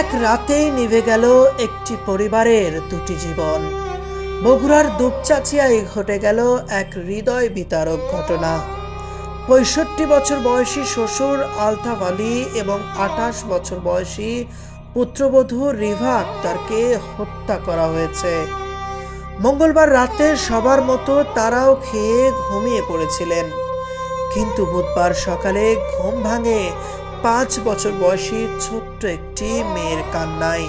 এক রাতেই নিভে গেল একটি পরিবারের দুটি জীবন। বগুড়ার দুপচাচিয়ায় ঘটে গেল এক হৃদয় বিতারক ঘটনা। পঁয়ষট্টি বছর বয়সী শ্বশুর আলতাফ আলী এবং আঠাশ বছর বয়সী পুত্রবধূ রিভা আক্তারকে হত্যা করা হয়েছে। মঙ্গলবার রাতে সবার মতো তারাও খেয়ে ঘুমিয়ে পড়েছিলেন। কিন্তু বুধবার সকালে ঘুম ভাঙে পাঁচ বছর বয়সী ছোট্ট একটি মেয়ের কান্নায়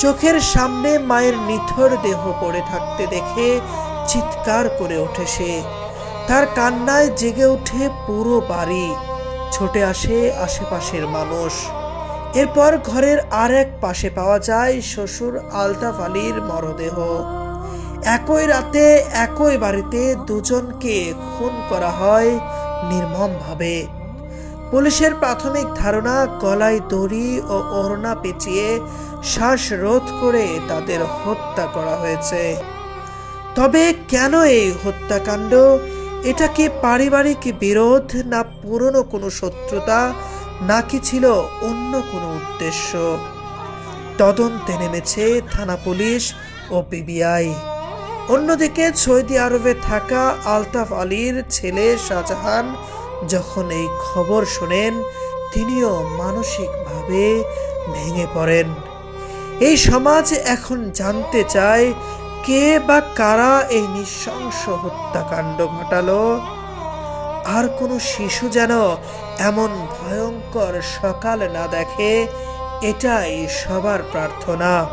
চোখের সামনে মায়ের নিথর দেহ পড়ে থাকতে দেখে চিৎকার করে ওঠে সে। তার কান্নায় জেগে ওঠে পুরো বাড়ি, ছুটে আসে আশেপাশের মানুষ। এরপর ঘরের আর এক পাশে পাওয়া যায় শ্বশুর আলতাফ আলীর মরদেহ। একই রাতে একই বাড়িতে দুজনকে খুন করা হয় নির্মমভাবে। পুলিশের প্রাথমিক ধারণা, গলায় দড়ি ও ওড়না পেঁচিয়ে শ্বাসরোধ করে তাদের হত্যা করা হয়েছে। তবে কেন এই হত্যাকাণ্ড? এটা কি পারিবারিক বিরোধ না পুরনো কোনো শত্রুতা, নাকি ছিল অন্য কোনো উদ্দেশ্য? তদন্তে নেমেছে থানা পুলিশ ও পিবিআই। অন্যদিকে সৌদি আরবে থাকা আলতাফ আলীর ছেলে শাহজাহান যখন এই খবর শোনেন, তিনিও মানসিকভাবে ভেঙে পড়েন। এই সমাজ এখন জানতে চায়, কে বা কারা এই নৃশংস হত্যাকাণ্ড ঘটালো? আর কোনো শিশু যেন এমন ভয়ঙ্কর সকাল না দেখে, এটাই সবার প্রার্থনা।